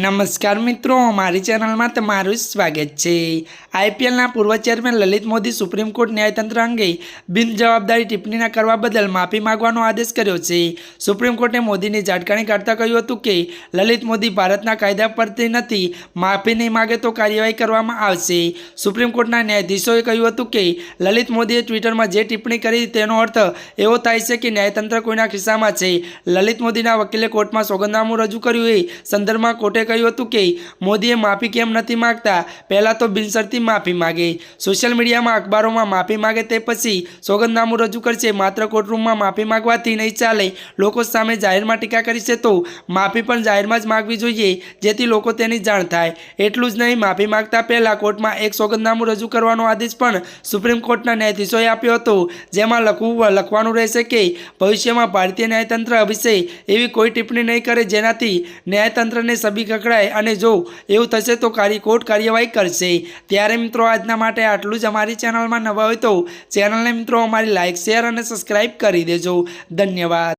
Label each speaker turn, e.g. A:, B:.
A: નમસ્કાર મિત્રો, મારી ચેનલમાં તમારું સ્વાગત છે. આઈપીએલના પૂર્વ chairman Lalit Modi supreme court ન્યાયતંત્ર અંગે બિનજવાબદારી ટિપ્પણીના કરવા બદલ માફી માગવાનો આદેશ કર્યો છે. સુપ્રીમ કોર્ટે મોદીની જાટકાણી કાઢતા કહ્યું હતું કે, લલિત મોદી ભારતના કાયદા પરથી નથી, માફી નહીં માગે તો કાર્યવાહી કરવામાં આવશે. સુપ્રીમ કોર્ટના ન્યાયાધીશોએ કહ્યું હતું કે, લલિત મોદીએ ટ્વિટરમાં જે ટિપ્પણી કરી તેનો અર્થ એવો થાય છે કે ન્યાયતંત્ર કોઈના ખિસ્સામાં છે. લલિત મોદીના વકીલે કોર્ટમાં સોગંદનામું રજૂ કર્યું એ સંદર્ભમાં કોર્ટે કહ્યું હતું કે, મોદીએ માફી કેમ નથી માગતા? પહેલાં તો બિનશરતી માફી માગે. સોશિયલ મીડિયામાં અખબારોમાં માફી માગે તે પછી સોગંદનામું રજૂ કરશે. માત્ર કોર્ટરૂમમાં માફી માગવાથી નહીં ચાલે. લોકો સામે જાહેરમાં ટીકા કરી તો માફી પણ જાહેરમાં જ માગવી જોઈએ, જેથી લોકો તેની જાણ થાય. એટલું જ નહીં, માફી માગતા પહેલાં કોર્ટમાં એક સોગંદનામું રજૂ કરવાનો આદેશ પણ સુપ્રીમ કોર્ટના ન્યાયાધીશોએ આપ્યો હતો, જેમાં લખવું લખવાનું રહેશે કે, ભવિષ્યમાં ભારતીય ન્યાયતંત્ર વિશે એવી કોઈ ટિપ્પણી નહીં કરે જેનાથી ન્યાયતંત્રને સબી કકડાય અને જો એવું થશે તો કાર્ય કોર્ટ કાર્યવાહી કરશે. ત્યારે મિત્રો આજના માટે આટલું જ અમારી ચેનલમાં નવા હોય તો ચેનલને મિત્રો અમારી લાઇક શેર અને સબસ્ક્રાઈબ કરી દેજો. ધન્યવાદ.